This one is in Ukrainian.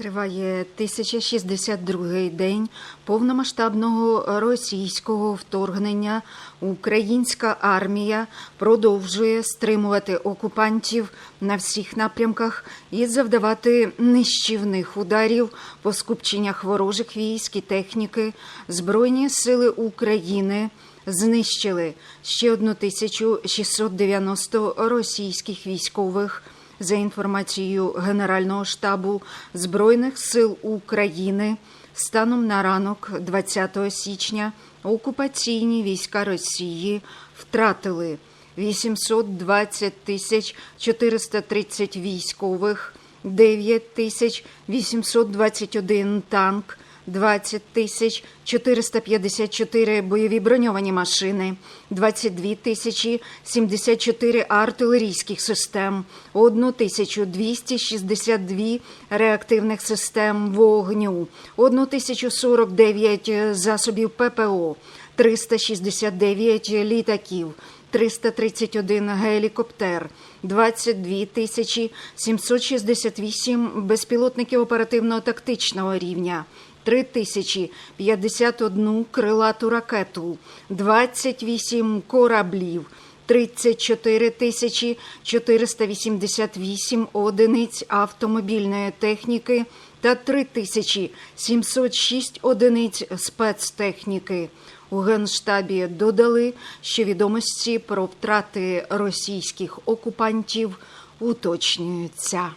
Триває 1062-й день повномасштабного російського вторгнення. Українська армія продовжує стримувати окупантів на всіх напрямках і завдавати нищівних ударів по скупченнях ворожих військ і техніки. Збройні сили України знищили ще 1690 російських військових. За інформацією Генерального штабу Збройних сил України, станом на ранок 20 січня окупаційні війська Росії втратили 820 тисяч 430 військових, 9 тисяч 821 танк, 20 тисяч 454 бойові броньовані машини, 22 тисячі 74 артилерійських систем, 1 тисячу 262 реактивних систем вогню, 1 тисячу 49 засобів ППО, 369 літаків, 331 гелікоптер, 22 тисячі 768 безпілотників оперативно-тактичного рівня, 3 тисячі 51 крилату ракету, 28 кораблів, 34 тисячі 488 одиниць автомобільної техніки та 3 тисячі 706 одиниць спецтехніки. У Генштабі додали, що відомості про втрати російських окупантів уточнюються.